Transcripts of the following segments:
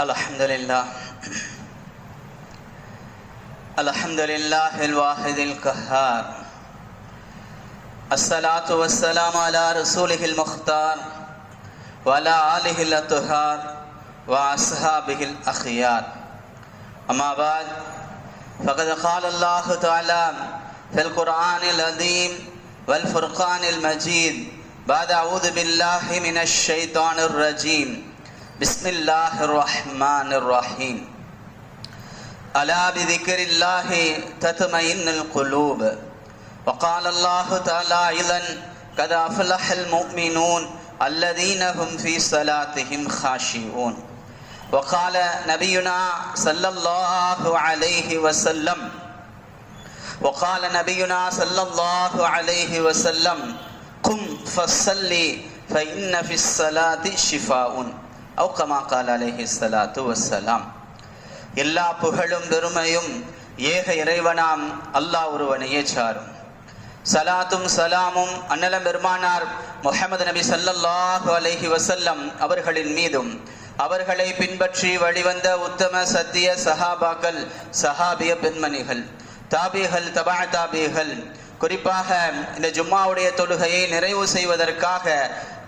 الحمد لله الحمد لله الواحد القهار الصلاة والسلام على رسوله المختار وعلى آله الأطهار وأصحابه الأخيار أما بعد فقد قال الله تعالى في القرآن العظيم والفرقان المجيد بعد أعوذ بالله من الشيطان الرجيم بسم الله الرحمن الرحيم ألا بذكر الله تطمئن القلوب وقال الله تعالى أيضا قد أفلح المؤمنون الذين هم في صلاتهم خاشعون وقال نبينا صلى الله عليه وسلم وقال نبينا صلى الله عليه وسلم قم فصلي فإن في الصلاة شفاء வசலாம் எல்லா புகழும் பெருமையும் ஏக இறைவனாம் அல்லாஹ் ஒருவனையே சாரும். சலாத்தும் சலாமும் அன்னலம் பெருமானார் முகமது நபி சல்லல்லாஹு அலஹி வசல்லம் அவர்களின் மீதும் அவர்களை பின்பற்றி வழிவந்த உத்தம சத்திய சஹாபாக்கள் சஹாபிய பெண்மணிகள் தாபிகள் தபா தாபிகள் குறிப்பாக இந்த ஜும்மாவுடைய தொழுகையை நிறைவு செய்வதற்காக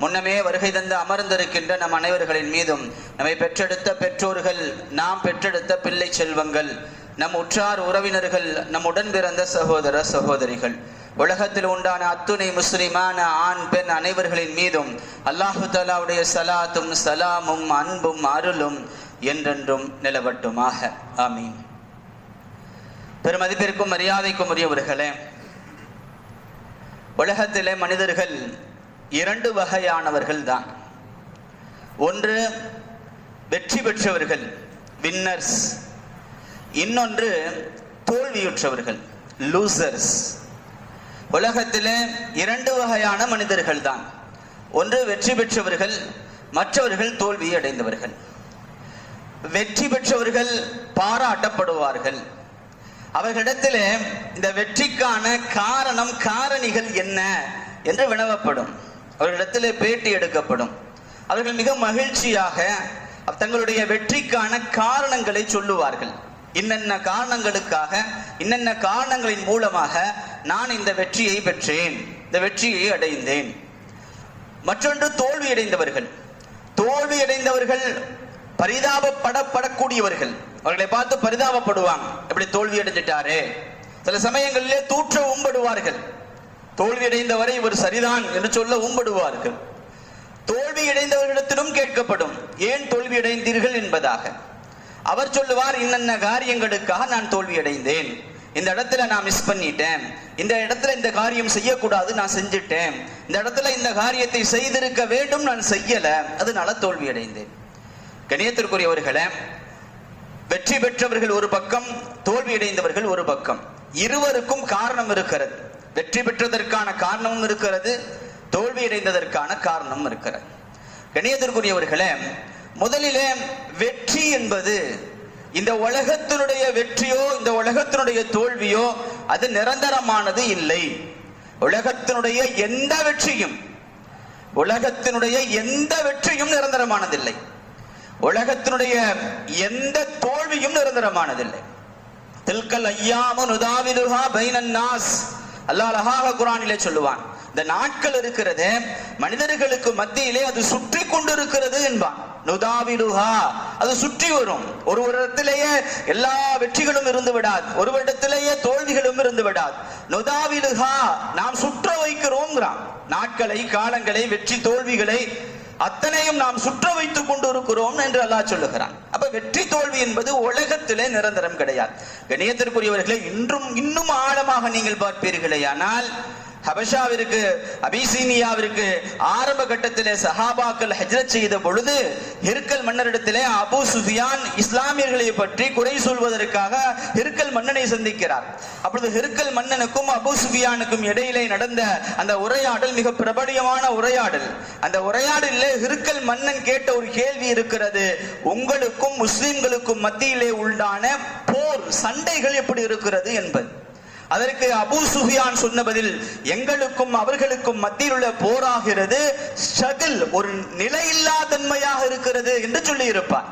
முன்னமே வருகை தந்து அமர்ந்திருக்கின்ற நம் அனைவர்களின் மீதும் நம்மை பெற்றெடுத்த பெற்றோர்கள் நாம் பெற்றெடுத்த பிள்ளை செல்வங்கள் நம் உற்றார் உறவினர்கள் நம் உடன் பிறந்த சகோதர சகோதரிகள். உலகத்தில் உண்டான அத்துணை முஸ்லிமான ஆண் பெண் அனைவர்களின் மீதும் அல்லாஹு தாலாவுடைய சலாத்தும் சலாமும் அன்பும் அருளும் என்றென்றும் நிலவட்டுமாக. ஆமீன். பெருமதிப்பிற்கும் மரியாதைக்கும் உரியவர்களே உலகத்திலே மனிதர்கள் இரண்டு வகையானவர்கள் தான். ஒன்று வெற்றி பெற்றவர்கள் வின்னர்ஸ் இன்னொன்று தோல்வியுற்றவர்கள் லூசர்ஸ் உலகத்தில் இரண்டு வகையான மனிதர்கள் தான். ஒன்று வெற்றி பெற்றவர்கள் மற்றவர்கள் தோல்வி அடைந்தவர்கள் வெற்றி பெற்றவர்கள் பாராட்டப்படுவார்கள். அவர்களிடத்தில் இந்த வெற்றிக்கான காரணம் காரணிகள் என்ன என்று வினவப்படும். அவர்களிடத்திலே பேட்டி எடுக்கப்படும். அவர்கள் மிக மகிழ்ச்சியாக தங்களுடைய வெற்றிக்கான காரணங்களை சொல்லுவார்கள். இன்னென்ன காரணங்களுக்காக இன்னென்ன காரணங்களின் மூலமாக நான் இந்த வெற்றியை பெற்றேன் இந்த வெற்றியை அடைந்தேன். மற்றொன்று தோல்வி அடைந்தவர்கள் தோல்வி அடைந்தவர்கள் பரிதாபப்படப்படக்கூடியவர்கள். அவர்களை பார்த்து பரிதாபப்படுவாங்க. எப்படி தோல்வி அடைஞ்சிட்டாரு சில சமயங்களிலே தூற்ற உம்படுவார்கள் தோல்வியடைந்தவரை இவர் சரிதான் என்று சொல்ல உம்படுவார்கள். தோல்வி அடைந்தவர்களிடத்திலும் கேட்கப்படும் ஏன் தோல்வி அடைந்தீர்கள் என்பதாக. அவர் சொல்லுவார் இன்னென்ன காரியங்களுக்காக நான் தோல்வி அடைந்தேன் இந்த இடத்துல நான் மிஸ் பண்ணிட்டேன். இந்த இடத்துல இந்த காரியம் செய்யக்கூடாது நான் செஞ்சுட்டேன். இந்த இடத்துல இந்த காரியத்தை செய்திருக்க வேண்டும் நான் செய்யல. அதனால தோல்வி அடைந்தேன் கணியத்திற்குரியவர்களே வெற்றி பெற்றவர்கள் ஒரு பக்கம் தோல்வியடைந்தவர்கள் ஒரு பக்கம். இருவருக்கும் காரணம் இருக்கிறது. வெற்றி பெற்றதற்கான காரணமும் இருக்கிறது தோல்வி அடைந்ததற்கான காரணமும் இருக்கிறது. கணியத்திற்குரியவர்களே முதலிலே வெற்றி என்பது இந்த உலகத்தினுடைய வெற்றியோ இந்த உலகத்தினுடைய தோல்வியோ அது நிரந்தரமானது இல்லை. உலகத்தினுடைய எந்த வெற்றியும் உலகத்தினுடைய எந்த வெற்றியும் நிரந்தரமானதில்லை. உலகத்தினுடைய எந்த தோல்வியும் நிரந்தரமானதில்லை. தில்கல் ஐயாமு நுதாவிலுகா பைனன் நாஸ். அல்லாஹ் அழகாக குரானிலே சொல்லுவான். இந்த நாட்கள் இருக்கிறது மனிதர்களுக்கு மத்தியிலே அது சுற்றி கொண்டிருக்கிறது என்பான். நுதாவிலுஹா அது சுற்றி வரும். ஒரு இடத்திலேயே எல்லா வெற்றிகளும் இருந்து விடாது. ஒரு இடத்திலேயே தோல்விகளும் இருந்து விடாது. நுதாவிலுஹா நாம் சுற்ற வைக்கிறோங்கிறான். நாட்களை காலங்களை வெற்றி தோல்விகளை அத்தனையும் நாம் சுற்ற வைத்துக் கொண்டிருக்கிறோம் என்று அல்லாஹ் சொல்லுகிறான். வெற்றி தோல்வி என்பது உலகத்திலே நிரந்தரம் கிடையாது. கணியத்திற்குரியவர்களை இன்றும் இன்னும் ஆழமாக நீங்கள் பார்ப்பீர்களே. ஆனால் ஹபஷாவிற்கு அபிசீனியாவிற்கு ஆரம்ப கட்டத்திலே சஹாபாக்கள் ஹஜ்ரத் செய்த பொழுது ஹிர்கல் மன்னரிடத்திலே அபு சுஃபியான் இஸ்லாமியர்களை பற்றி குறை சொல்வதற்காக ஹிர்கல் மன்னனை சந்திக்கிறார். அப்பொழுது ஹிர்கல் மன்னனுக்கும் அபு சுஃபியானுக்கும் இடையிலே நடந்த அந்த உரையாடல் மிக பிரபலியமான உரையாடல். அந்த உரையாடலில் ஹிர்கல் மன்னன் கேட்ட ஒரு கேள்வி இருக்கிறது உங்களுக்கும் முஸ்லிம்களுக்கும் மத்தியிலே உண்டான போர் சண்டைகள் எப்படி இருக்கிறது என்பது. அதற்கு அபூ சுஃபியான் சொன்ன பதில் எங்களுக்கும் அவர்களுக்கும் மத்தியில் உள்ள போராகிறது ஸ்ட்ரகிள் ஒரு நிலையில்லா தன்மையாக இருக்கிறது என்று சொல்லியிருப்பார்.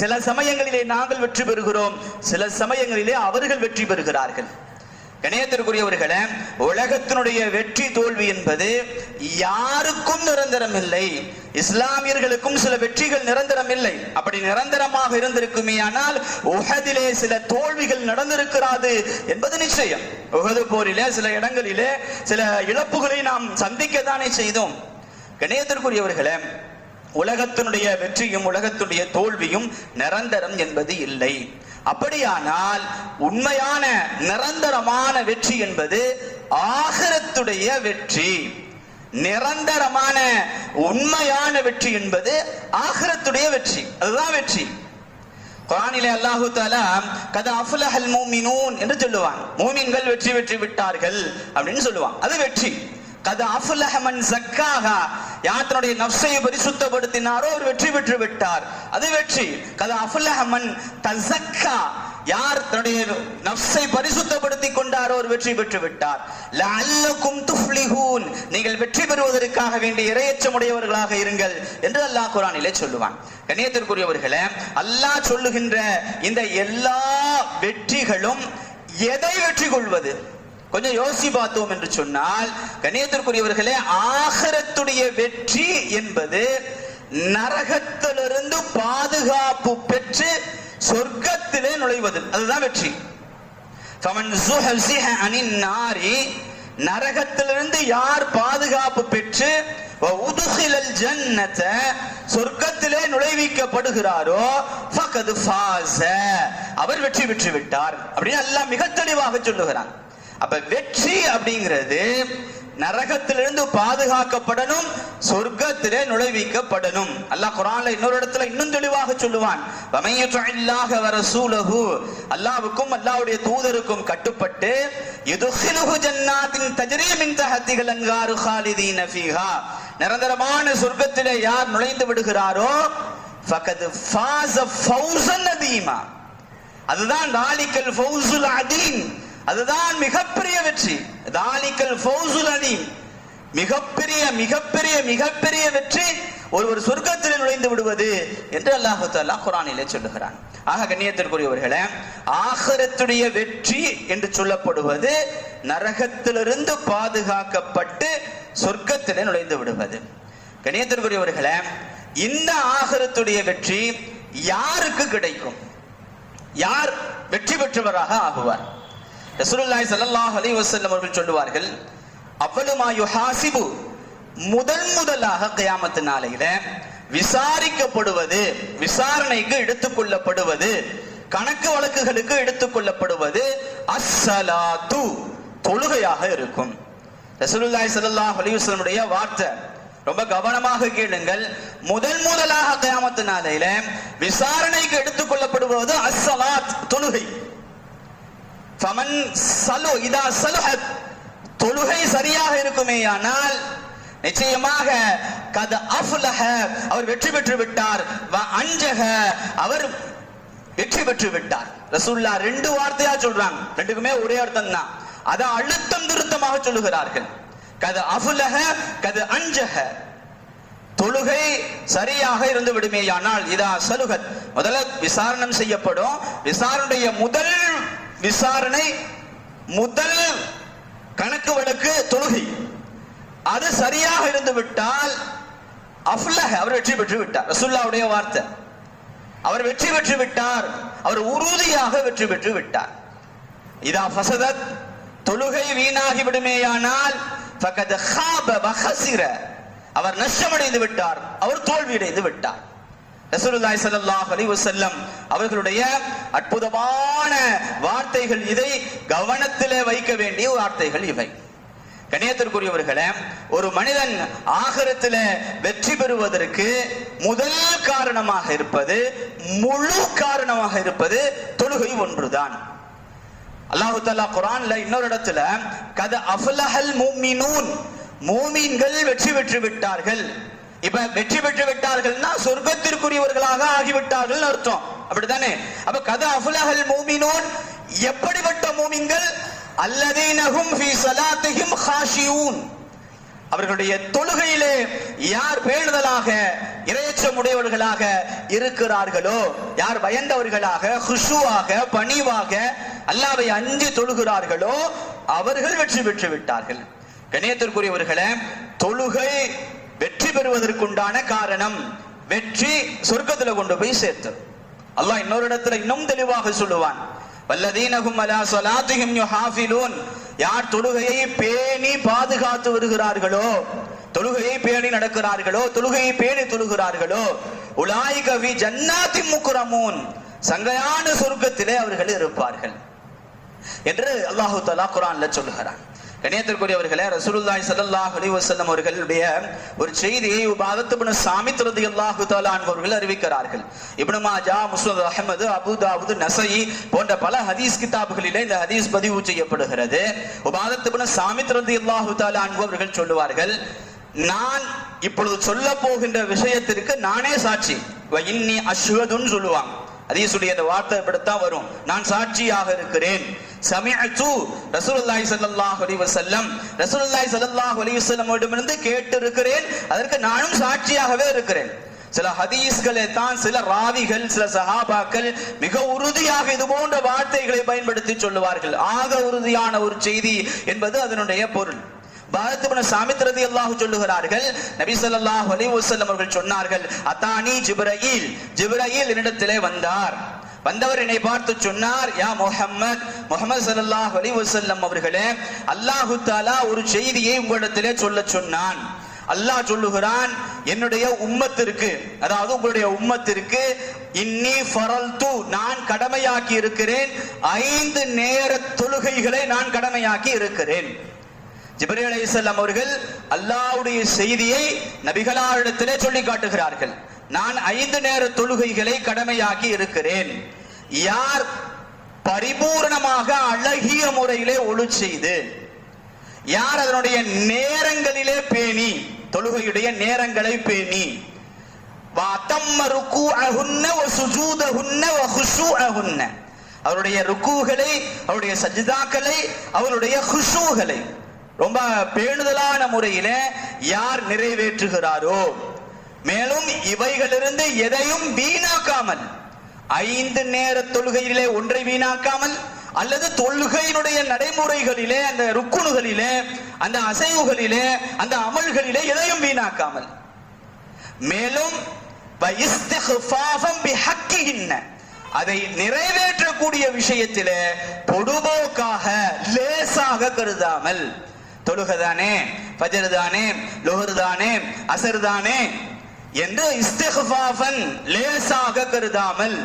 சில சமயங்களிலே நாங்கள் வெற்றி பெறுகிறோம் சில சமயங்களிலே அவர்கள் வெற்றி பெறுகிறார்கள். இணையத்திற்குரியவர்களே உலகத்தினுடைய வெற்றி தோல்வி என்பது யாருக்கும் நிரந்தரம் இல்லை இஸ்லாமியர்களுக்கும் சில வெற்றிகள் நிரந்தரம் இல்லை அப்படி நிரந்தரமாக இருந்திருக்குமே ஆனால் உகதிலே சில தோல்விகள் நடந்திருக்கிறாது என்பது நிச்சயம். உகது போரிலே சில இடங்களிலே சில இழப்புகளை நாம் சந்திக்கத்தானே செய்தோம். இணையத்திற்குரியவர்களே உலகத்தினுடைய வெற்றியும் உலகத்துடைய தோல்வியும் நிரந்தரம் என்பது இல்லை. அப்படியானால் உண்மையான நிரந்தரமான வெற்றி என்பது ஆகரத்துடைய வெற்றி. நிரந்தரமான உண்மையான வெற்றி என்பது ஆகரத்துடைய வெற்றி. அதுதான் வெற்றி. குரானிலே அல்லாஹு தாலா கதா அஃபுலஹல் மூமினூன் என்று சொல்லுவான் மூமின்கள் வெற்றி வெற்றி விட்டார்கள் அப்படின்னு சொல்லுவான் அது வெற்றி. கது அஃபுலஹ மன் ஜக்காஹா யார் தன்னுடைய நஃப்ஸை பரிசுத்தப்படுத்தினாரோ அவர் வெற்றி பெற்று விட்டார். அது வெற்றி. கது அஃபுலஹ தசக்கா யார் தன்னுடைய நஃப்ஸை பரிசுத்தப்படுத்தி கொண்டாரோ அவர் வெற்றி பெற்று விட்டார். லஅல்லக்கும் துஃப்லிஹூன் நீங்கள் வெற்றி பெறுவதற்காக வேண்டிய இரையச்சமுடையவர்களாக இருங்கள் என்று அல்லாஹ் குரானிலே சொல்லுவான். கண்ணியத்திற்குரியவர்களே அல்லாஹ் சொல்லுகின்ற இந்த எல்லா வெற்றிகளும் எதை வெற்றி கொள்வது? கொஞ்சம் யோசி பார்த்தோம் என்று சொன்னால் கணியத்திற்குரியவர்களே ஆகரத்துடைய வெற்றி என்பது நரகத்திலிருந்து பாதுகாப்பு பெற்று சொர்க்கத்திலே நுழைவது. அதுதான் வெற்றி. ஃபமன் நாரி நரகத்திலிருந்து யார் பாதுகாப்பு பெற்று சொர்க்கத்திலே நுழைவிக்கப்படுகிறாரோ ஃபகது அவர் வெற்றி பெற்று விட்டார் அப்படின்னு எல்லாம் மிக தெளிவாக சொல்லுகிறான். அப்ப வெற்றி அப்படிங்கிறது நரகத்திலிருந்து பாதுகாக்கப்படணும் சொர்க்கத்திலே நுழைவிக்கப்படணும். அல்லாஹ் குரான்ல இன்னொரு இடத்துல இன்னும் தெளிவாக சொல்லுவான் வமையுற்றாக வர சூலகு அல்லாவுக்கும் அல்லாவுடைய தூதருக்கும் கட்டுப்பட்டு யுதுஹிலுஹு ஜன்னாத்தின் தஜ்ரி மின் அங்காரு அன்காரு ஹாலிதீன ஃபீஹா. நிரந்தரமான சொர்க்கத்திலே யார் நுழைந்து விடுகிறாரோ ஃபகத் ஃபாஸ ஃபௌஸன் அதீமா அதுதான் தாலிக்கல் ஃபௌசுல் அதீம் அதுதான் மிகப்பெரிய வெற்றி. தாலிக்கல் ஃபௌசுல் அணி மிகப்பெரிய மிகப்பெரிய மிகப்பெரிய வெற்றி ஒருவர் சொர்க்கத்தில் நுழைந்து விடுவது என்று அல்லாஹு தாலா குரானிலே சொல்லுகிறான். ஆக கண்ணியத்திற்குரியவர்களே ஆகரத்துடைய வெற்றி என்று சொல்லப்படுவது நரகத்திலிருந்து பாதுகாக்கப்பட்டு சொர்க்கத்திலே நுழைந்து விடுவது. கண்ணியத்திற்குரியவர்களே இந்த ஆகரத்துடைய வெற்றி யாருக்கு கிடைக்கும்? யார் வெற்றி பெற்றவராக ஆகுவார்? ரசூலுல்லாஹி ஸல்லல்லாஹு அலைஹி வஸல்லம் அவர்கள் சொல்லுவார்கள் அவ்வளமா யுஹாசிபு? முதன் முதலாக கயாமத்து நாளையில விசாரிக்கப்படுவது விசாரணைக்கு எடுத்துக்கொள்ளப்படுவது கணக்கு வழக்குகளுக்கு எடுத்துக்கொள்ளப்படுவது அஸ்ஸலாத்து தொழுகையாக இருக்கும். ரசூலுல்லாஹி ஸல்லல்லாஹு அலைஹி வஸல்லமுடைய வார்த்தை ரொம்ப கவனமாக கேளுங்கள். முதல் முதலாக கயாமத்து நாளையில விசாரணைக்கு எடுத்துக்கொள்ளப்படுவது அஸ்ஸலாத் தொழுகை. ஃபமன் சலு இதா சலுஹத் தொழுகை சரியாக இருக்குமேயானால் நிச்சயமாக கத அஃலஹ அவர் வெற்றி பெற்று விட்டார். வ அஞ்சக அவர் வெற்றி பெற்று விட்டார். ரசூல்லா ரெண்டு வார்த்தையா சொல்றாங்க. ரெண்டுக்குமே ஒரே அர்த்தம் தான் அதை அழுத்தம் திருத்தமாக சொல்லுகிறார்கள். கத அஃலஹ கத அஞ்சக தொழுகை சரியாக இருந்து விடுமேயானால் இதா சலுகத். முதல்ல விசாரணம் செய்யப்படும். விசாரணைய முதல் விசாரணை முதல் கணக்கு வழக்கு தொழுகை. அது சரியாக இருந்து விட்டால் அஃப்லஹ் அவர் வெற்றி பெற்று விட்டார் ரசுல்லாவுடைய வார்த்தை. அவர் வெற்றி பெற்று விட்டார் அவர் உறுதியாக வெற்றி பெற்று விட்டார் இதா ஃபசதத் தொழுகை வீணாகி விடுமேயானால் ஃபகத் ஹாப வஹசிர. அவர் நஷ்டமடைந்து விட்டார் அவர் தோல்வியடைந்து விட்டார் ரசூலுல்லாஹி ஸல்லல்லாஹு அலைஹி வஸல்லம் அவர்களுடைய அற்புதமான வார்த்தைகள் இதை கவனத்திலே வைக்க வேண்டிய வார்த்தைகள் இவை. கணியத்திற்குரியவர்களே ஒரு மனிதன் ஆகரத்தில் வெற்றி பெறுவதற்கு முதல் காரணமாக இருப்பது முழு காரணமாக இருப்பது தொழுகை ஒன்றுதான். அல்லாஹு தாலா குரான்ல இன்னொரு இடத்துல கத அஃலஹல் மூமினூன் மூமீன்கள் வெற்றி பெற்று விட்டார்கள். இப்ப வெற்றி பெற்று விட்டார்கள்னா சொர்க்கத்திற்குரியவர்களாக ஆகிவிட்டார்கள் அர்த்தம். அப்படித்தானே? அப்ப கத அஃலஹல் மூமினோன் எப்படிப்பட்ட மூமிங்கள் அல்லதீனஹும் ஃபீ ஸலாத்திஹிம் ஹாஷியூன். அவர்களுடைய தொழுகையிலே யார் பேணுதலாக இரையச்சம் உடையவர்களாக இருக்கிறார்களோ யார் பயந்தவர்களாக ஹுஷுவாக பணிவாக அல்லாவை அஞ்சி தொழுகிறார்களோ அவர்கள் வெற்றி பெற்று விட்டார்கள். கணேத்திற்குரியவர்களே தொழுகை வெற்றி பெறுவதற்குண்டான காரணம் வெற்றி சொர்க்கத்துல கொண்டு போய் சேர்த்து அல்லாஹ் இன்னொரு இடத்துல இன்னும் தெளிவாக சொல்லுவான் வல்லதீனகும் அலா ஸலாத்திஹிம் யுஹாஃபிலூன். யார் தொழுகையை பேணி பாதுகாத்து வருகிறார்களோ தொழுகையை பேணி நடக்கிறார்களோ தொழுகையை பேணி தொழுகிறார்களோ உலாய் கவி ஜன்னாத்தி முக்குரமூன் சங்கையான சொர்க்கத்திலே அவர்கள் இருப்பார்கள் என்று அல்லாஹு தலா குரான்ல சொல்லுகிறான். கணியத்திற்குரியவர்களே ரசூலுல்லாய் சல்லாஹ் அலி வசல்லம் அவர்களுடைய ஒரு செய்தியை உபாதத்து இப்னு சாமித் ரலியல்லாஹு அல்லாஹு அவர்கள் அறிவிக்கிறார்கள். இப்னு மாஜா முஸ்லத் அஹ்மது அபூ நசை போன்ற பல ஹதீஸ் கிதாபுகளிலே இந்த ஹதீஸ் பதிவு செய்யப்படுகிறது. உபாதத்து இப்னு சாமித் ரலியல்லாஹு அல்லாஹு அவர்கள் சொல்லுவார்கள் நான் இப்பொழுது சொல்ல போகின்ற விஷயத்திற்கு நானே சாட்சி. இன்னி அஸ்வதுன்னு சொல்லுவாங்க. அதீசுடைய அந்த வார்த்தை இப்படித்தான் வரும். நான் சாட்சியாக இருக்கிறேன். சமிஅத்து ரசூலுல்லாஹி ஸல்லல்லாஹு அலைஹி வஸல்லம். ரசூலுல்லாஹி ஸல்லல்லாஹு அலைஹி வஸல்லமிடமிருந்து கேட்டு இருக்கிறேன் அதற்கு நானும் சாட்சியாகவே இருக்கிறேன். சில ஹதீஸ்களை தான் சில ராவிகள் சில சஹாபாக்கள் மிக உறுதியாக இது போன்ற வார்த்தைகளை பயன்படுத்தி சொல்லுவார்கள். ஆக உறுதியான ஒரு செய்தி என்பது அதனுடைய பொருள். பாரத்புன சாமித்ரதி அல்லாஹு சொல்லுகிறார்கள். நபி சொல்லாஹ் அலி வசல்லம் அவர்கள் சொன்னார்கள் அத்தானி ஜிப்ரயில். ஜிப்ரயில் என்னிடத்திலே வந்தார். வந்தவர் என்னை பார்த்து சொன்னார் யா முஹம்மத். முகமது சல்லாஹ் அலி வசல்லம் அவர்களே அல்லாஹு தாலா ஒரு செய்தியை உங்களிடத்திலே சொல்ல சொன்னான். அல்லாஹ் சொல்லுகிறான் என்னுடைய உம்மத்திற்கு அதாவது உங்களுடைய உம்மத்திற்கு இன்னி ஃபரல்து நான் கடமையாக்கி இருக்கிறேன் ஐந்து நேர தொழுகைகளை நான் கடமையாக்கி இருக்கிறேன் ஜிபரி அலி இஸ்லாம் அவர்கள் அல்லாவுடைய செய்தியை நபிகளாரிடத்திலே சொல்லி காட்டுகிறார்கள். நான் ஐந்து நேர தொழுகைகளை கடமையாக்கி இருக்கிறேன். யார் பரிபூர்ணமாக அழகிய முறையிலே ஒழு செய்து யார் அதனுடைய நேரங்களிலே பேணி தொழுகையுடைய நேரங்களை பேணி அவருடைய ருக்குகளை அவருடைய சஜிதாக்களை அவருடைய ஹுஷூகளை ரொம்ப பேணுதலான முறையில யார் நிறைவேற்றுகிறாரோ? மேலும் இவைகளிலிருந்து எதையும் வீணாக்காமல் ஐந்து நேர தொழுகையிலே ஒன்றை வீணாக்காமல் அல்லது தொழுகையினுடைய நடைமுறைகளிலே அந்த ருக்குணுகளிலே அந்த அசைவுகளிலே அந்த அமல்களிலே எதையும் வீணாக்காமல். மேலும் அதை நிறைவேற்றக்கூடிய விஷயத்திலே பொடுபோக்காக லேசாக கருதாமல் தொழுகதானே பஜரு தானே லொஹரு தானே அசர் தானே என்று இஸ்திஃபாஃபன் லேசாக கருதாமல்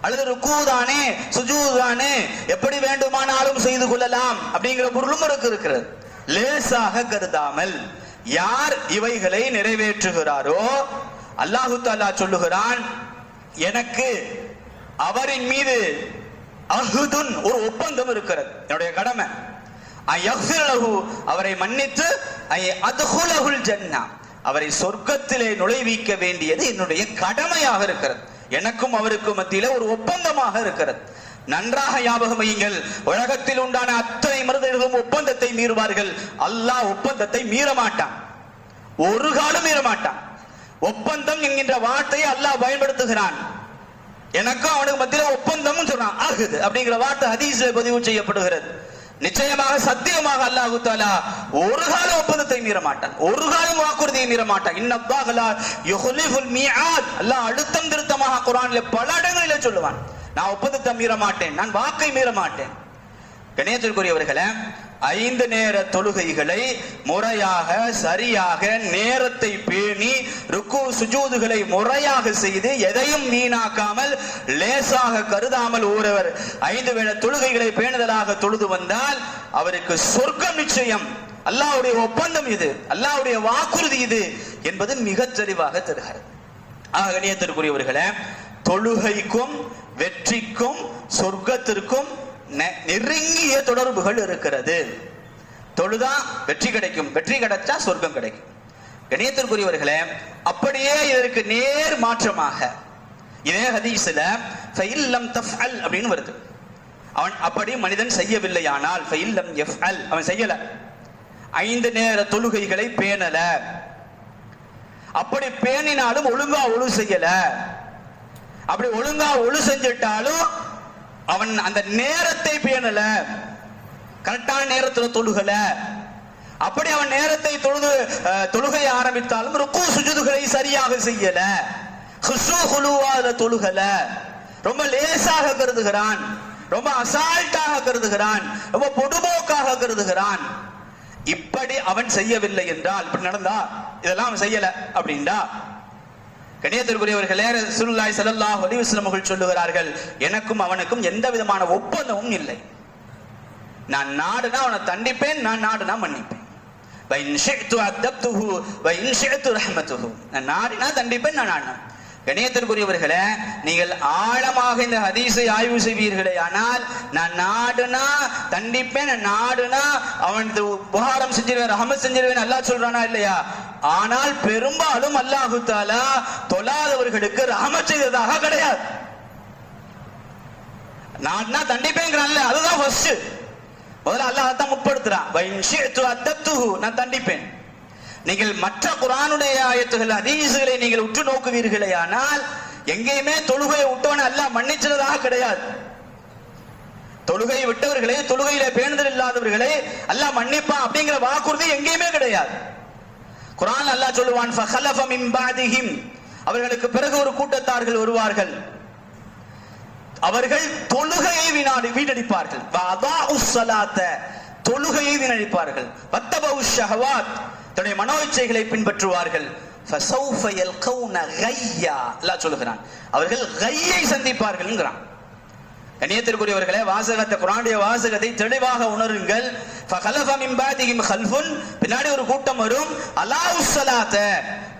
அல்லது ருக்கூதானே சுஜூதானே எப்படி வேண்டுமானாலும் செய்து கொள்ளலாம் அப்படிங்கிற பொருளும் இருக்கிறது. லேசாக கருதாமல் யார் இவைகளை நிறைவேற்றுகிறாரோ அல்லாஹு தாலா சொல்லுகிறான் எனக்கு அவரின் மீது அஹுதுன் ஒரு ஒப்பந்தம் இருக்கிறது. என்னுடைய கடமை. அவரை மன்னித்து அதுகுலகுல் ஜன்னா அவரை சொர்க்கத்திலே நுழைவிக்க வேண்டியது என்னுடைய கடமையாக இருக்கிறது. எனக்கும் அவருக்கும் மத்தியில ஒரு ஒப்பந்தமாக இருக்கிறது. நன்றாக ஞாபகம் வையுங்கள் உலகத்தில் உண்டான அத்தனை மனிதர்களும் ஒப்பந்தத்தை மீறுவார்கள். அல்லாஹ் ஒப்பந்தத்தை மீறமாட்டான். ஒரு காலம் மீறமாட்டான். ஒப்பந்தம் என்கின்ற வார்த்தையை அல்லாஹ் பயன்படுத்துகிறான். எனக்கும் அவனுக்கு மத்தியில ஒப்பந்தம் சொல்றான் ஆகுது அப்படிங்கிற வார்த்தை ஹதீஸ்ல பதிவு செய்யப்படுகிறது. நிச்சயமாக சத்தியமாக அல்லாஹு தாலா ஒரு கால ஒப்பந்தத்தை மீற மாட்டான் ஒரு காலம் வாக்குறுதியை மீற மாட்டான் இன்னப்பாகலா யுஹ்லிஃபுல் மீஆத். அல்லாஹ் அழுத்தம் திருத்தமாக குர்ஆனிலே பல இடங்களில சொல்லுவான். நான் ஒப்பந்தத்தை மீற மாட்டேன் நான் வாக்கை மீற மாட்டேன் கணேசத்திற்குரியவர்களே ஐந்து நேர தொழுகைகளை முறையாக சரியாக நேரத்தை பேணி ருக்கு சுஜூதுகளை முறையாக செய்து எதையும் வீணாக்காமல் லேசாக கருதாமல் ஒருவர் ஐந்து வேள தொழுகைகளை பேணுதலாக தொழுது வந்தால் அவருக்கு சொர்க்கம் நிச்சயம். அல்லாவுடைய ஒப்பந்தம் இது. அல்லாவுடைய வாக்குறுதி இது என்பது மிக தெளிவாக தருகிறது. ஆக கணியத்திற்குரியவர்களே தொழுகைக்கும் வெற்றிக்கும் சொர்க்கத்திற்கும் நெருங்கிய தொடர்புகள் இருக்கிறது. தொழுதா வெற்றி கிடைக்கும். வெற்றி கிடைச்சா சொர்க்கம் கிடைக்கும். கணியத்திற்குரியவர்களே அப்படியே இதற்கு நேர் மாற்றமாக இதே ஹதீஸ்ல ஃபைல்லம் தஃஅல் அப்படின்னு வருது. அவன் அப்படி மனிதன் செய்யவில்லையானால் ஃபைல்லம் எஃப்அல் அவன் செய்யல. ஐந்து நேர தொழுகைகளை பேணல. அப்படி பேணினாலும் ஒழுங்கா ஒழு செய்யல. அப்படி ஒழுங்கா ஒழு செஞ்சிட்டாலும் அவன் அந்த நேரத்தை பேணல. கரெக்டான நேரத்துல தொழுகல. அப்படி அவன் நேரத்தை தொழுது தொழுகை தொழுகையை ஆரம்பித்தாலும் ருக்கு சுஜுதுகளை சரியாக செய்யல. ஹுசுஹுலுவாத தொழுகல. ரொம்ப லேசாக கருதுகிறான். ரொம்ப அசால்ட்டாக கருதுகிறான். ரொம்ப பொடுபோக்காக கருதுகிறான். இப்படி அவன் செய்யவில்லை என்றால் இப்படி நடந்தா இதெல்லாம் அவன் செய்யல அப்படின்டா கணியத்திற்குரியவர்களே ரசூலுல்லாஹி ஸல்லல்லாஹு அலைஹி சொல்லுகிறார்கள் எனக்கும் அவனுக்கும் எந்த விதமான ஒப்பந்தமும் இல்லை. நான் நாடுனா அவனை தண்டிப்பேன் நான் நாடுனா மன்னிப்பேன். வைன் ஷிஅ்து அத்தப்துஹு வைன் ஷிஅ்து ரஹ்மத்துஹு. நான் நாடினா தண்டிப்பேன் நான் நாடினா. கணியத்திற்குரியவர்களே நீங்கள் ஆழமாக இந்த ஹதீஸை ஆய்வு செய்வீர்களே ஆனால் நான் நாடுனா தண்டிப்பேன் நான் நாடுனா அவன் உபகாரம் செஞ்சிருவேன் ரஹமத் செஞ்சிருவேன் நல்லா சொல்றானா இல்லையா? ஆனால் பெரும்பாலும் அல்லாஹு தாலா தொழாதவர்களுக்கு ரஹமத் செய்ததாக கிடையாது. நான் தண்டிப்பேங்கிறான்ல அதுதான் ஃபர்ஸ்ட் முதல்ல அல்லாஹ் தான் முற்படுத்துறான் நான் தண்டிப்பேன். நீங்கள் மற்ற குரானுடைய ஆயத்துகள் அதீசுகளை நீங்கள் உற்று நோக்குவீர்களே ஆனால் எங்கேயுமே தொழுகையை விட்டவன அல்லாஹ் மன்னிச்சதாக கிடையாது. தொழுகையை விட்டவர்களே தொழுகையில பேணுதல் இல்லாதவர்களே அல்லாஹ் மன்னிப்பான் அப்படிங்கிற வாக்குறுதி எங்கேயுமே கிடையாது. குரான் அல்லாஹ் சொல்லுவான் ஃபஹலஃப மின் பாதிஹிம். அவர்களுக்கு பிறகு ஒரு கூட்டத்தார்கள் வருவார்கள். அவர்கள் தொழுகையை வீணாடி வீணடிப்பார்கள். தொழுகையை வீணடிப்பார்கள். வத்தபவு ஷஹவாத். தன்னுடைய மனோ இச்சைகளை பின்பற்றுவார்கள். கையா. அல்லாஹ் சொல்லுகிறான். அவர்கள் கையை சந்திப்பார்கள்ங்கிறான் கண்ணியத்திற்குரியவர்களே வாசகத்தை குரானுடைய வாசகத்தை தெளிவாக உணருங்கள். பின்னாடி ஒரு கூட்டம் வரும். அல்லாஹ்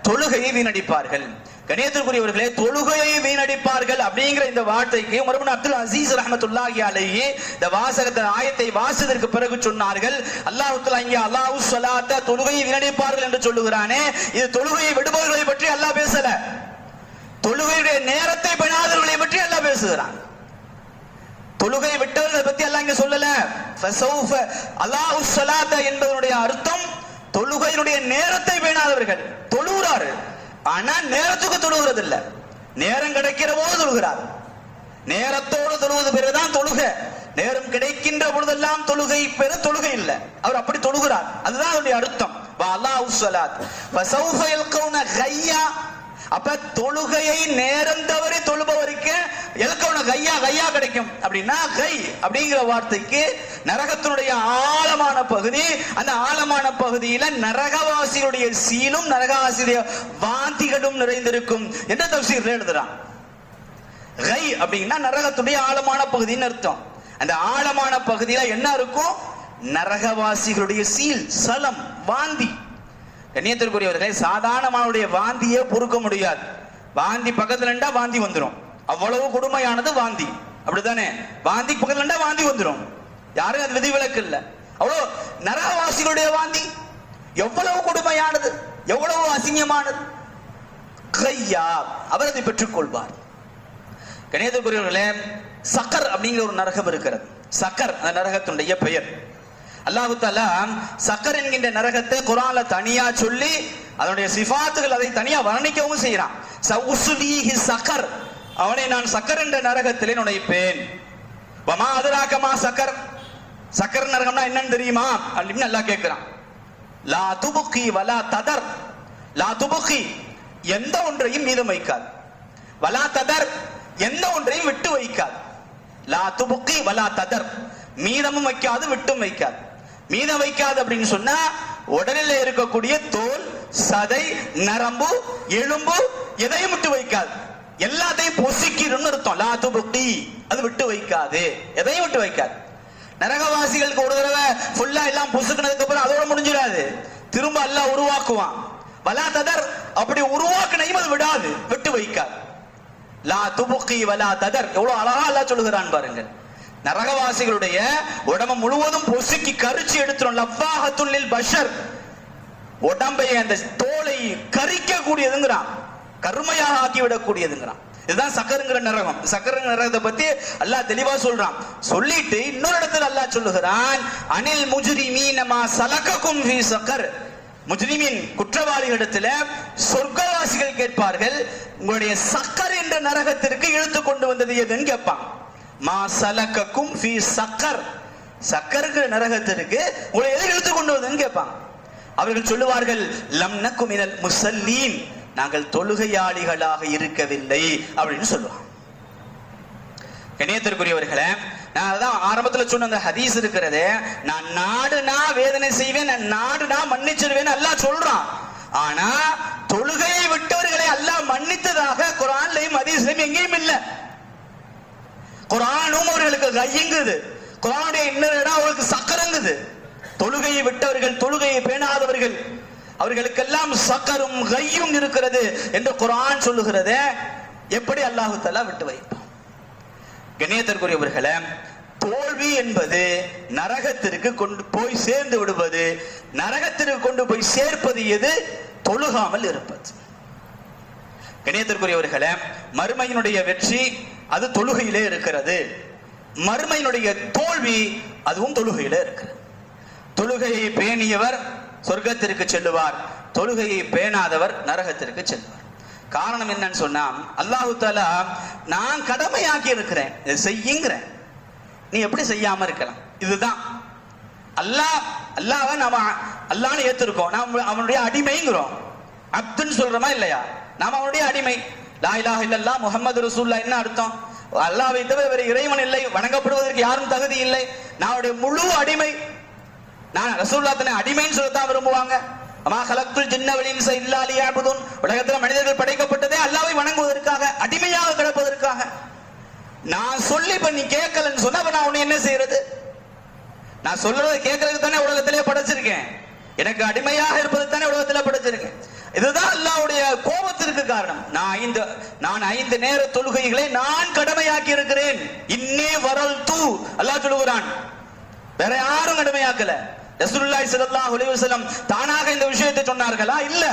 தொழுகையை வீணடிப்பார்கள். கணியத்திற்குரியவர்களே தொழுகையை வீணடிப்பார்கள் அப்படிங்கிற இந்த வார்த்தைக்கு மறுபடியும் அப்துல் அசீஸ் ரஹமத்துல்லாஹி அலைஹி இந்த வாசகத்தை ஆயத்தை வாசிதற்கு பிறகு சொன்னார்கள். அல்லாஹுத்துல அங்கே இங்கே அல்லாஹு சலாத்த தொழுகையை வீணடிப்பார்கள் என்று சொல்லுகிறானே. இது தொழுகையை விடுபவர்களை பற்றி அல்லாஹ் பேசல. தொழுகையுடைய நேரத்தை பெணாதவர்களை பற்றி அல்லாஹ் பேசுகிறான். தொழுகை விட்டவர்களை பத்தி எல்லாம் இங்க சொல்லல. அல்லாஹு சலாத என்பதனுடைய அர்த்தம் தொழுகையினுடைய நேரத்தை பேணாதவர்கள். தொழுகிறாரு. ஆனா நேரத்துக்கு தொழுகிறது இல்ல நேரம் கிடைக்கிற போது தொழுகிறார். நேரத்தோடு தொழுவது பிறகுதான் தொழுக. நேரம் கிடைக்கின்ற பொழுதெல்லாம் தொழுகை பெரு தொழுகை இல்ல. அவர் அப்படி தொழுகிறார். அதுதான் அதனுடைய அர்த்தம். அல்லாஹு சலாத் கையா அப்ப தொழுகையை நேரம் தவறி தொழுபவருக்கு எல்கவன கையா கையா கிடைக்கும்? அப்படின்னா கை அப்படிங்கிற வார்த்தைக்கு நரகத்தினுடைய ஆழமான பகுதி அந்த ஆழமான பகுதியில நரகவாசிகளுடைய சீலும் நரகவாசியுடைய வாந்திகளும் நிறைந்திருக்கும். எந்த தப்சீர்ல எழுதுறான்? கை அப்படின்னா நரகத்துடைய ஆழமான பகுதின்னு அர்த்தம். அந்த ஆழமான பகுதியில என்ன இருக்கும்? நரகவாசிகளுடைய சீல் சலம் வாந்தி. கண்ணியத்திற்குரியவர்களே சாதாரணமானுடைய வாந்தியே பொறுக்க முடியாது. வாந்தி பக்கத்துல இருந்தா வாந்தி வந்துடும் அவ்வளவு கொடுமையானது வாந்தி. அப்படித்தானே? வாந்தி பக்கத்துல இருந்தா வாந்தி வந்துடும் யாரும் அது விதிவிலக்கு இல்ல. அவ்வளவு நரகவாசிகளுடைய வாந்தி. எவ்வளவு கொடுமையானது. எவ்வளவு அசிங்கமானது. கையா அவர் அதை பெற்றுக்கொள்வார். கணேதபுரியவர்களே சக்கர் அப்படிங்கிற ஒரு நரகம் இருக்கிறது. சக்கர் அந்த நரகத்தினுடைய பெயர். அல்லாஹு தாலா சக்கர் என்கின்ற நரகத்தை குரான்ல தனியா சொல்லி அதனுடைய சிஃபாத்துகள் அதை தனியா வர்ணிக்கவும் செய்யறான் சவுசுலீஹி சக்கர். அவனை நான் சக்கர் என்ற நரகத்திலே நுழைப்பேன். வமா அதுராக்கமா சக்கர்? சக்கர் நரகம்னா என்னன்னு தெரியுமா? அப்படின்னு நல்லா கேட்கிறான் லா துபுக்கி வலா ததர். லா துபுக்கி எந்த ஒன்றையும் மீதம் வைக்காது. வலா ததர் எந்த ஒன்றையும் விட்டு வைக்காது. லா துபுக்கி வலா ததர். மீதமும் வைக்காது விட்டும் வைக்காது. மீத வைக்காது அப்படின்னு சொன்னா உடலில் இருக்கக்கூடிய தோல் சதை நரம்பு எலும்பு எதையும் விட்டு வைக்காது. எல்லாத்தையும் பொசுக்கிடும் அர்த்தம். லா துபுக்கி அது விட்டு வைக்காது. எதையும் விட்டு வைக்காது. நரகவாசிகளுக்கு ஒரு தடவை ஃபுல்லா எல்லாம் பொசுக்கினதுக்கு அப்புறம் அதோட முடிஞ்சிடாது. திரும்ப அல்லாஹ் உருவாக்குவான். வலா ததர் அப்படி உருவாக்கினையும் அது விடாது. விட்டு வைக்காது. லா துபுக்கி வலா ததர். எவ்வளவு அழகா அல்லா சொல்லுகிறான் பாருங்கள். நரகவாசிகளுடைய உடம்பு முழுவதும் பொசுக்கி கரிச்சு எடுத்துரும். லவ்வாஹத்துல்லில் பஷர். உடம்பை அந்த தோலை கரிக்க கூடியதுங்கிறான் கருமையாக ஆக்கி இதுதான் சக்கருங்கிற நரகம். சக்கரங்கிற நரகத்தை பத்தி அல்லாஹ் தெளிவா சொல்றான். சொல்லிட்டு இன்னொரு இடத்துல அல்லாஹ் சொல்லுகிறான் அனில் முஜ்ரிமீன மா சலக்கக்கும் ஃபீ சக்கர். முஜ்ரிமின் குற்றவாளிகளிடத்துல சொர்க்கவாசிகள் கேட்பார்கள் உங்களுடைய சக்கர் என்ற நரகத்திற்கு இழுத்து கொண்டு வந்தது எதுன்னு கேட்பான். மா சலக்கக்கும் ஃபி சக்கர். சக்கருக்கு நரகத்திற்கு உங்களை எது இழுத்து கொண்டு வந்ததுன்னு கேட்பாங்க. அவர்கள் சொல்லுவார்கள் லம் நக்கும் மினல் முசல்லீன். நாங்கள் தொழுகையாளிகளாக இருக்கவில்லை. அப்படின்னு சொல்லுவாங்க. கணியத்திற்குரியவர்களே நான் அதான் ஆரம்பத்துல சொன்ன அந்த ஹதீஸ் இருக்கிறது நான் நாடுனா வேதனை செய்வேன் நான் நாடுனா மன்னிச்சிருவேன் அல்லா சொல்றான். ஆனா தொழுகையை விட்டவர்களை அல்லாஹ் மன்னித்ததாக குரான்லையும் ஹதீஸ்லையும் எங்கேயும் இல்ல. குரானும் அவர்களுக்கு கையுங்குது. குரானுடைய இன்னொரு இடம் அவர்களுக்கு சக்கரங்குது. தொழுகையை விட்டவர்கள் தொழுகையை பேணாதவர்கள் அவர்களுக்கெல்லாம் சக்கரும் கையும் இருக்கிறது என்று குரான் சொல்லுகிறதே எப்படி அல்லாஹு தலா விட்டு வைப்பான்? கணேதற்குரியவர்களே தோல்வி என்பது நரகத்திற்கு கொண்டு போய் சேர்ந்து விடுவது நரகத்திற்கு கொண்டு போய் சேர்ப்பது எது? தொழுகாமல் இருப்பது. கணேதற்குரியவர்களே மறுமையினுடைய வெற்றி அது தொழுகையிலே இருக்கிறது. மறுமையினுடைய தோல்வி அதுவும் தொழுகையிலே இருக்கிறது. தொழுகையை பேணியவர் சொர்க்கத்திற்கு செல்லுவார். தொழுகையை பேணாதவர் நரகத்திற்கு செல்வார். காரணம் என்னன்னு சொன்னா அல்லாஹு தாலா நான் கடமையாக்கி இருக்கிறேன். இதை செய்யுங்கிறேன். நீ எப்படி செய்யாம இருக்கலாம்? இதுதான். அல்லாஹ் அல்லாஹ்வை நாம அல்லாஹ்னு ஏத்திருக்கோம். நாம் அவனுடைய அடிமைங்கிறோம். அப்துன்னு சொல்றோமா இல்லையா? நாம் அவனுடைய அடிமை. லாயிலாக இல்லல்லா முகமது ரசூல்லா என்ன அர்த்தம்? அல்லாவை தவிர வேற இறைவன் இல்லை வணங்கப்படுவதற்கு யாரும் தகுதி இல்லை. நான் முழு அடிமை. நான் ரசூல்லா தன்னை அடிமைன்னு சொல்லத்தான் விரும்புவாங்க. அம்மா கலக்குள் ஜின்ன வலின்ச இல்லா லியாபுதுன். மனிதர்கள் படைக்கப்பட்டதே அல்லாவை வணங்குவதற்காக அடிமையாக கிடப்பதற்காக. நான் சொல்லி இப்ப நீ கேட்கலன்னு சொன்ன நான் உன்னை என்ன செய்யறது? நான் சொல்றதை கேட்கறதுக்கு தானே உலகத்திலே படைச்சிருக்கேன். எனக்கு அடிமையாக இருப்பது தானே உலகத்திலே படைச்சிருக்கேன். இதுதான் அல்லாவுடைய கோபத்திற்கு காரணம். நான் ஐந்து நான் ஐந்து நேர தொழுகைகளை நான் கடமையாக்கி இருக்கிறேன். இன்னே வரல் தூ அல்லாஹ் சொல்லுகிறான். வேற யாரும் கடமையாக்கல. ரசூலுல்லாஹி ஸல்லல்லாஹு அலைஹி வஸல்லம் தானாக இந்த விஷயத்தை சொன்னார்களா? இல்ல.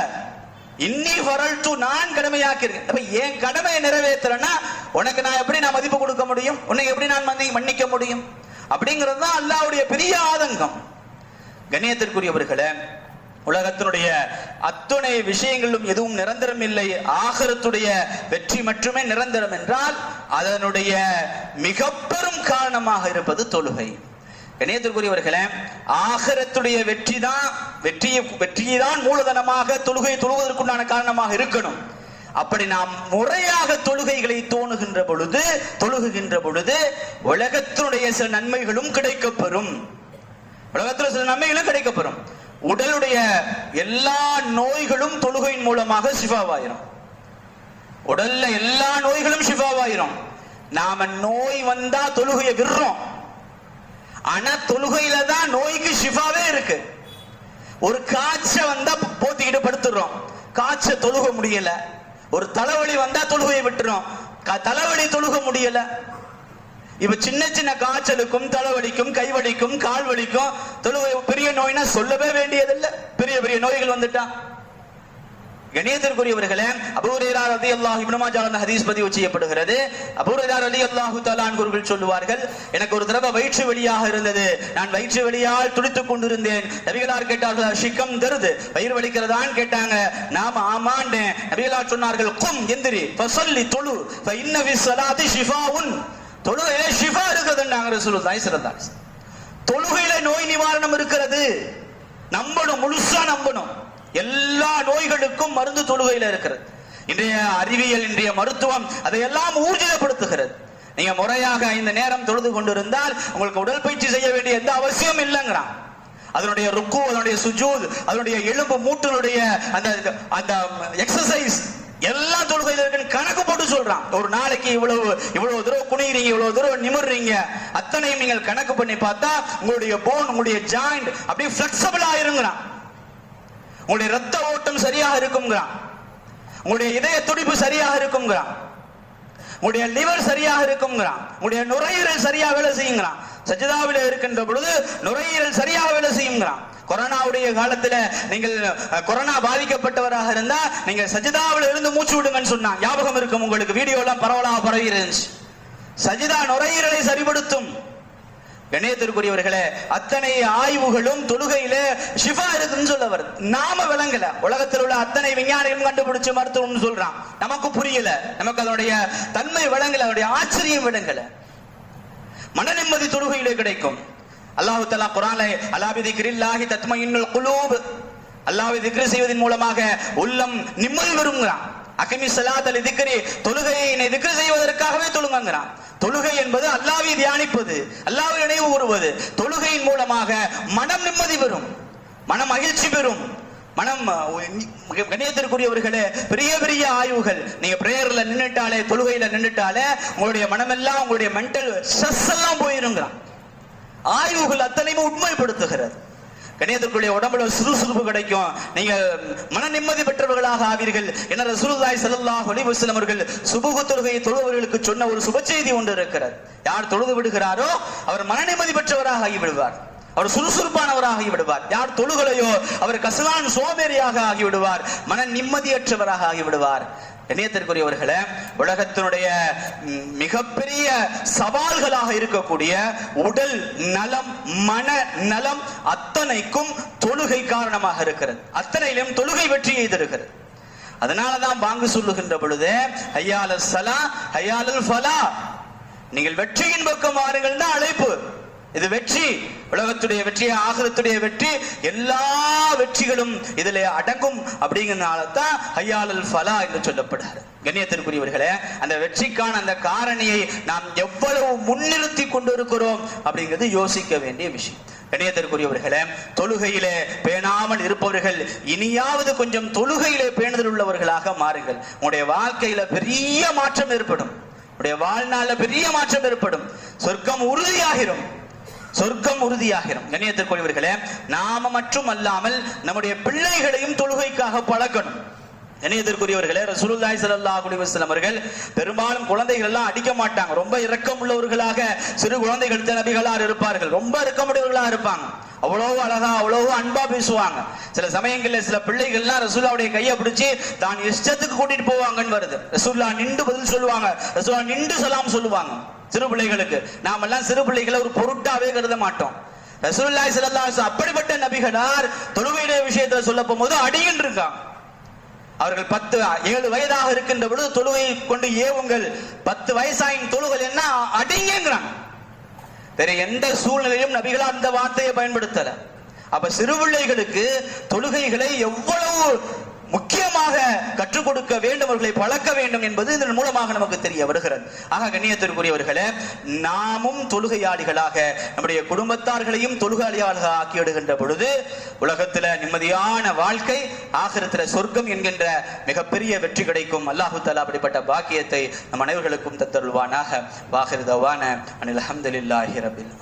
இன்னி வரல்து நான் கடமையாக்கிறேன் அப்ப என் கடமையை நிறைவேற்றுறேன்னா உனக்கு நான் எப்படி நான் மதிப்பு கொடுக்க முடியும்? உன்னை எப்படி நான் மன்னி மன்னிக்க முடியும்? அப்படிங்கிறது தான் அல்லாஹ்வுடைய பெரிய ஆதங்கம். கண்ணியத்திற்குரியவர்களே உலகத்தினுடைய அத்துணை விஷயங்களும் எதுவும் நிரந்தரம் இல்லை ஆகரத்துடைய வெற்றி மட்டுமே நிரந்தரம் என்றால் அதனுடைய மிக பெரும் காரணமாக இருப்பது தொழுகை. கணியத்திற்குரியவர்களே ஆகரத்துடைய வெற்றி தான் வெற்றியை வெற்றியை தான் மூலதனமாக தொழுகை தொழுவதற்குண்டான காரணமாக இருக்கணும். அப்படி நாம் முறையாக தொழுகைகளை தோணுகின்ற பொழுது தொழுகுகின்ற பொழுது உலகத்தினுடைய சில நன்மைகளும் கிடைக்கப்பெறும். உலகத்தில் சில நன்மைகளும் கிடைக்கப்பெறும். உடலுடைய எல்லா நோய்களும் தொழுகையின் மூலமாக சிவாவாயிரும் உடல்ல எல்லா நோய்களும் சிவாவாயிரும் நாம நோய் வந்தா தொழுகையை விடுறோம். ஆனா தொழுகையில தான் நோய்க்கு சிவாவே இருக்கு. ஒரு காய்ச்ச வந்தா போத்திக்கிட்டு படுத்துடுறோம் காய்ச்ச தொழுக முடியல. ஒரு தலைவலி வந்தா தொழுகையை விட்டுறோம். க- தலைவலி தொழுக முடியல. இப்ப சின்ன சின்ன காய்ச்சலுக்கும் தலைவலிக்கும் கைவலிக்கும் கால் வலிக்கும் தொழுகை பெரிய நோய்னா சொல்லவே வேண்டியதில்லை. பெரிய பெரிய நோய்கள் வந்துட்டா. கணியத்திற்குரியவர்களே அபூரேரா அலி அல்லாஹ் இப்னு ஹதீஸ் பதிவு செய்யப்படுகிறது. அபூரேரா அலி அல்லாஹு தலான் குருகள் சொல்லுவார்கள் எனக்கு ஒரு தடவை வயிற்று வலியாக இருந்தது. நான் வயிற்று வலியால் துடித்துக் கொண்டிருந்தேன். நபிகளார் கேட்டார்கள் ஷிக்கம் தருது. வயிறு வலிக்கிறதான்னு கேட்டாங்க. நாம ஆமாண்டேன். நபிகளார் சொன்னார்கள் கும் எந்திரி சொல்லி தொழு. இன்னவி இன்ன ஃபி ஸலாத்தி தொழுகையில ஷிஃபா இருக்குதுன்னாங்க ரசூலுல்லாஹி. ஸல்லல்லாஹு அலைஹி தொழுகையில நோய் நிவாரணம் இருக்கிறது. நம்பணும் முழுசா நம்பணும். எல்லா நோய்களுக்கும் மருந்து தொழுகையில இருக்கிறது. இன்றைய அறிவியல் இன்றைய மருத்துவம் அதையெல்லாம் ஊர்ஜிதப்படுத்துகிறது. நீங்க முறையாக இந்த நேரம் தொழுது கொண்டிருந்தால் உங்களுக்கு உடற்பயிற்சி செய்ய வேண்டிய எந்த அவசியம் இல்லைங்கிறான். அதனுடைய ருக்கு அதனுடைய சுஜூத் அதனுடைய எலும்பு மூட்டினுடைய அந்த அந்த எக்ஸசைஸ் எல்லா தொழுகையில் இருக்குன்னு கணக்கு போட்டு சொல்றான். ஒரு நாளைக்கு இவ்வளவு இவ்வளவு தூரம் குனிகிறீங்க இவ்வளவு தூரம் நிமிர்றீங்க. அத்தனையும் நீங்கள் கணக்கு பண்ணி பார்த்தா உங்களுடைய போன் உங்களுடைய ஜாயிண்ட் அப்படியே பிளெக்சிபிள் ஆயிருங்கிறான் உங்களுடைய ரத்த ஓட்டம் சரியாக இருக்குங்கிறான். உங்களுடைய இதய துடிப்பு சரியாக இருக்குங்கிறான். உங்களுடைய லிவர் சரியாக இருக்குங்கிறான். உங்களுடைய நுரையீரல் சரியாக வேலை செய்யுங்கிறான். சஜிதாவில் இருக்கின்ற பொழுது நுரையீரல் சரியாக வேலை செய்யுங்கிறான். கொரோனாவுடைய காலத்துல நீங்கள் கொரோனா பாதிக்கப்பட்டவராக இருந்தா நீங்க சஜிதாவில் இருந்து மூச்சு விடுங்கன்னு சொன்னா ஞாபகம் இருக்கும் உங்களுக்கு. வீடியோ எல்லாம் பரவலாக பரவி இருந்துச்சு. சஜிதா நுரையீரலை சரிபடுத்தும் கணேத்திற்குரியவர்களே அத்தனை ஆய்வுகளும் தொழுகையில ஷிஃபா இருக்குன்னு சொல்ல வருது. நாம விளங்கல. உலகத்தில் உள்ள அத்தனை விஞ்ஞானிகளும் கண்டுபிடிச்சு மருத்துவம்னு சொல்றான். நமக்கு புரியல. நமக்கு அதனுடைய தன்மை விளங்கல அதனுடைய ஆச்சரியம் விளங்கல. மன நிம்மதி தொழுகையிலே கிடைக்கும். அல்லாஹு தஆலா குர்ஆனிலே அலா பிதிக்ரில்லாஹி தத்மயின் குலூப். அல்லாஹ்வை திக்ர் செய்வதன் மூலமாக உள்ளம் நிம்மதி வருங்கிறான் அகமி ஸலாத் அலி திக்ரி தொழுகையை திக்ர் செய்வதற்காகவே தொழுங்கிறான் தொழுகை என்பது அல்லாவை தியானிப்பது அல்லாவை நினைவு கூறுவது. தொழுகையின் மூலமாக மனம் நிம்மதி பெறும் மனம் மகிழ்ச்சி பெறும். மனம் கணியத்திற்குரியவர்களே பெரிய பெரிய ஆய்வுகள். நீங்க பிரேயர்ல நின்னுட்டாலே தொழுகையில நின்னுட்டாலே உங்களுடைய மனமெல்லாம் உங்களுடைய மென்டல் ஸ்ட்ரெஸ் எல்லாம் போயிருங்கிறான். ஆய்வுகள் அத்தனையுமே உண்மைப்படுத்துகிறது. கணியத்திற்குரிய உடம்புல சுறுசுறுப்பு கிடைக்கும். நீங்க மன நிம்மதி பெற்றவர்களாக ஆவீர்கள். என ரசூலுல்லாஹி ஸல்லல்லாஹு அலைஹி வஸல்லம் அவர்கள் சுபுகு தொழுகையை தொழுபவர்களுக்கு சொன்ன ஒரு சுப செய்தி ஒன்று இருக்கிறது. யார் தொழுது விடுகிறாரோ அவர் மன நிம்மதி பெற்றவராக ஆகி விடுவார் அவர் சுறுசுறுப்பானவராக ஆகிவிடுவார். யார் தொழுகலையோ அவர் கசுவான் சோம்பேறியாக ஆகி விடுவார் மன நிம்மதியற்றவராக ஆகி விடுவார் இணையத்திற்குரியவர்களே உலகத்தினுடைய மிகப்பெரிய சவால்களாக இருக்கக்கூடிய உடல் நலம் மன நலம் அத்தனைக்கும் தொழுகை காரணமாக இருக்கிறது. அத்தனையிலும் தொழுகை வெற்றியை தருகிறது. அதனாலதான் பாங்கு சொல்லுகின்ற பொழுது ஐயாலல் சலா ஐயாலல் ஃபலா. நீங்கள் வெற்றியின் பக்கம் வாருங்கள் தான் அழைப்பு. இது வெற்றி. உலகத்துடைய வெற்றி ஆகலத்துடைய வெற்றி எல்லா வெற்றிகளும் இதில் அடங்கும் அப்படிங்கிறதுனால தான் ஹையாலல் ஃபலா என்று சொல்லப்படுகிறது. கண்ணியத்திற்குரியவர்களே அந்த வெற்றிக்கான அந்த காரணியை நாம் எவ்வளவு முன்னிறுத்தி கொண்டிருக்கிறோம் அப்படிங்கிறது யோசிக்க வேண்டிய விஷயம். கண்ணியத்திற்குரியவர்களே தொழுகையிலே பேணாமல் இருப்பவர்கள் இனியாவது கொஞ்சம் தொழுகையிலே பேணுதல் உள்ளவர்களாக மாறுங்கள். உங்களுடைய வாழ்க்கையில பெரிய மாற்றம் ஏற்படும். உடைய வாழ்நாளில் பெரிய மாற்றம் ஏற்படும். சொர்க்கம் உறுதியாகிரும். சொர்க்கம் உறுதியாகிறோம் கண்ணியத்திற்குரியவர்களே நாம மட்டும் அல்லாமல் நம்முடைய பிள்ளைகளையும் தொழுகைக்காக பழக்கணும். இணையத்திற்குரியவர்களே ரசூலுல்லாய் சல்லா அலைஹி அவர்கள் பெரும்பாலும் குழந்தைகள் எல்லாம் அடிக்க மாட்டாங்க. ரொம்ப இரக்கம் உள்ளவர்களாக சிறு குழந்தைகள் நபிகளாக இருப்பார்கள். ரொம்ப இரக்கமுடையவர்களாக இருப்பாங்க. அவ்வளவு அழகா அவ்வளவு அன்பா பேசுவாங்க. சில சமயங்கள்ல சில பிள்ளைகள்லாம் ரசூல்லாவுடைய கையை பிடிச்சி தான் இஷ்டத்துக்கு கூட்டிட்டு போவாங்கன்னு வருது. ரசூல்லா நின்று பதில் சொல்லுவாங்க. ரசூல்லா நின்று சலாம் சொல்லுவாங்க. சிறு பிள்ளைகளுக்கு நாமெல்லாம் சிறு பிள்ளைகளை ஒரு பொருட்டாவே கருத மாட்டோம். ரசூல்லாய் ஸல்லல்லாஹு அப்படிப்பட்ட நபிகளார் தொழுகையுடைய விஷயத்துல சொல்ல போகும்போது அடியின் இருக்கான் அவர்கள் பத்து ஏழு வயதாக இருக்கின்ற பொழுது தொழுகை கொண்டு ஏவுங்கள். பத்து வயசாயின் தொழுகள் என்ன? அடிங்கிறாங்க வேற எந்த சூழ்நிலையும் நபிகளா அந்த வார்த்தையை பயன்படுத்தல. அப்ப சிறுபிள்ளைகளுக்கு தொழுகைகளை எவ்வளவு முக்கியமாக கற்றுக் கொடுக்க வேண்டும் அவர்களை பழக்க வேண்டும் என்பது இதன் மூலமாக நமக்கு தெரிய வருகிறது. ஆக கண்ணியத்திற்குரியவர்களே நாமும் தொழுகையாளிகளாக நம்முடைய குடும்பத்தார்களையும் தொழுகையாளிகளாக ஆக்கிவிடுகின்ற பொழுது உலகத்தில் நிம்மதியான வாழ்க்கை ஆகிரத்தில் சொர்க்கம் என்கின்ற மிகப்பெரிய வெற்றி கிடைக்கும். அல்லாஹு தாலா அப்படிப்பட்ட பாக்கியத்தை நம் அனைவர்களுக்கும் தத்தருள்வானாக வாகிருதவான அனில் அஹமதுல்லாஹி ரபில்